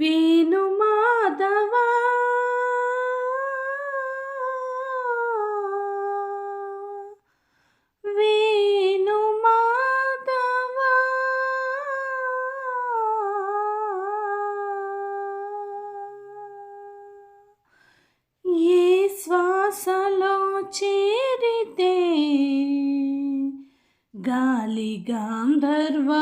వేణు మాధవా. వేణు మాధవా. ఏ శ్వాసలో చేరితే గాలి గాంధర్వమవుతున్నదో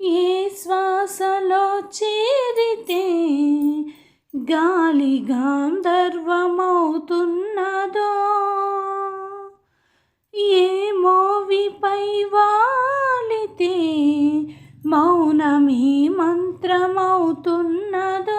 ఏ శ్వాసలో చేరితే గాలి గాంధర్వమవుతున్నదో? ఏమో విపై వాలితే మౌనమీ మంత్రమవుతున్నదో?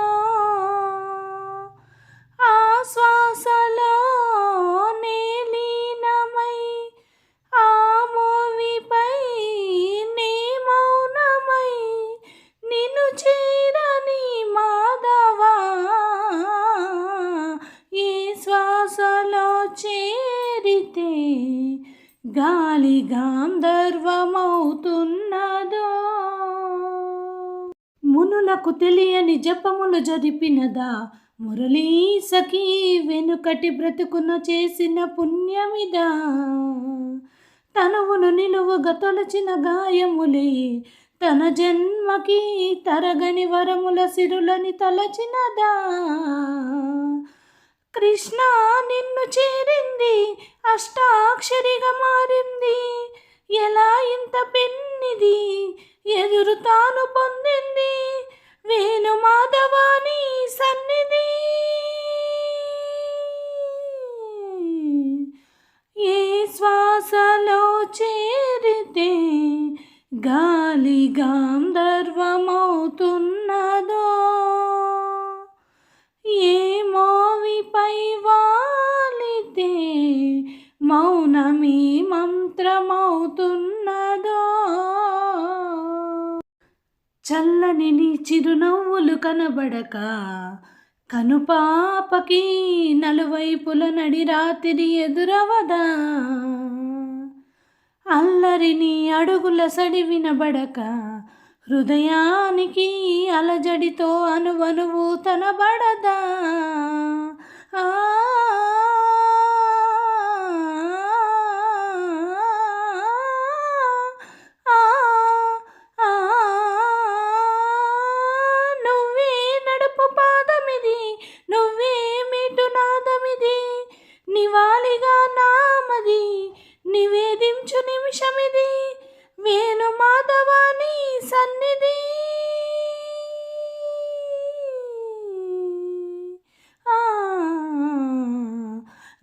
గాలి గాంధర్వమవుతున్నదో? మునులకు తెలియని జపములు జరిపినదా మురళీ సఖీ వెనుకటి బ్రతుకున చేసిన పుణ్యమిదా? తనువును నిలువుగా తొలచిన గాయములే తన జన్మకి తరగని వరముల సిరులని తలచినదా? కృష్ణ నిన్ను చేరింది. అష్టాక్షరిగా మారింది. ఎలా ఇంత పెన్నిది? ఎదురు తాను పొందింది. వేణు మాధవాని సన్నిధి. ఏ శ్వాసలో చేరితే గాలి గాంధర్వమ మీ మంత్రమవుతున్నదో? చల్లని నీ చిరునవ్వులు కనబడక కనుపాపకి నలువైపుల నడి రాత్రి ఎదురవదా? అల్లరి నీ అడుగుల సడి వినబడక హృదయానికి అలజడితో అనువనువు తనబడదా? ఆ,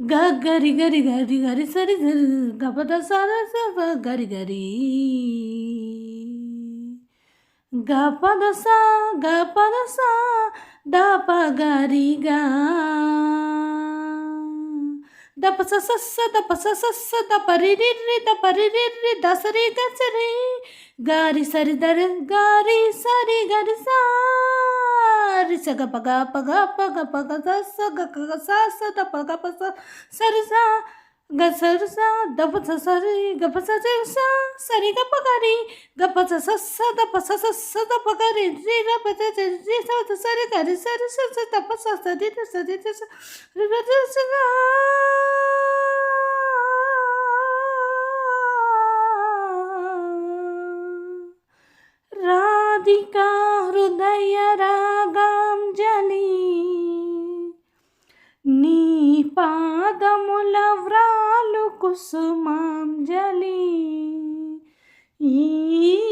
గరి గరి గరి గరి సరి సరి గపద సర సప గరి గరి. గపద సా గపద సా దప గరి గా. దప స దప స దపరి రిర్రి దపరి రిర్రి దసరి గసరి గారి సరి దరి గారి సరి గరి సా. సరి సగ పగ పగ పగ పగ స గ గ స స ద ప గ ప స సరి స గ సరి స ద ప స సరి గ ప స జ స సరి గ ప గ రి గ ప స స స ద ప స స స ద ప గ రి రి ర ప జ జ రి స ద సరి గ రి సరి స స ద ప స స ది ద స ది ద స రి ర జ స గ రాధికా పాదముల వ్రాలు కుసుమాంజలి. ఈ